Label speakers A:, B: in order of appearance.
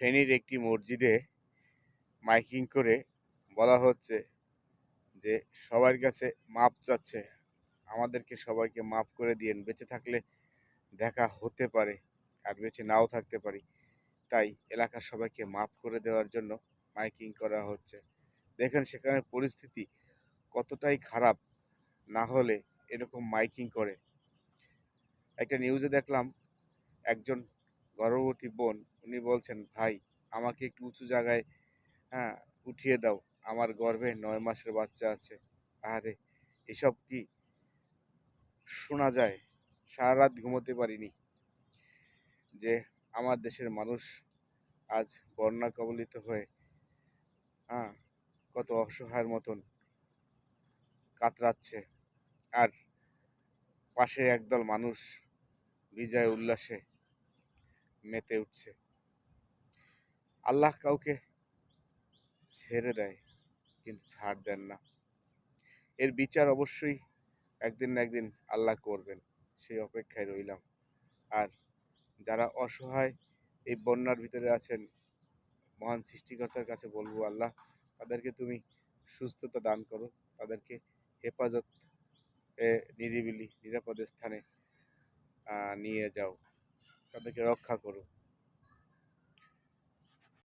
A: ফেনীর একটি মসজিদে মাইকিং করে বলা হচ্ছে যে, সবার কাছে মাপ চাচ্ছে। আমাদেরকে সবাইকে মাফ করে দিয়েন। বেঁচে থাকলে দেখা হতে পারে আর বেঁচে নাও থাকতে পারি। তাই এলাকার সবাইকে মাফ করে দেওয়ার জন্য মাইকিং করা হচ্ছে। দেখেন সেখানে পরিস্থিতি কতটাই খারাপ। না হলে এরকম মাইকিং করে। একটা নিউজে দেখলাম, একজন গর্ভবতী বোন, উনি বলছেন, ভাই, আমাকে একটু উঁচু জায়গায় হ্যাঁ উঠিয়ে দাও। আমার গর্ভে নয় মাসের বাচ্চা আছে। আরে, এসব কি শোনা যায়? সারা রাত ঘুমোতে পারিনি। যে আমার দেশের মানুষ আজ বন্যা কবলিত হয়ে হ্যাঁ কত অসহায়ের মতন কাতরাচ্ছে। আর পাশে একদল মানুষ বিজয় উল্লাসে মেতে উঠছে। আল্লাহ কাউকে ছেড়ে দেয়, কিন্তু ছাড় দেন না। এর বিচার অবশ্যই একদিন না একদিন আল্লাহ করবেন। সেই অপেক্ষায় রইলাম। আর যারা অসহায় এই বন্যার ভিতরে আছেন, মহান সৃষ্টিকর্তার কাছে বলব, আল্লাহ, তাদেরকে তুমি সুস্থতা দান করো। তাদেরকে হেফাজত নিরিবিলি, নিরাপদ স্থানে নিয়ে যাও। তাদেরকে রক্ষা করো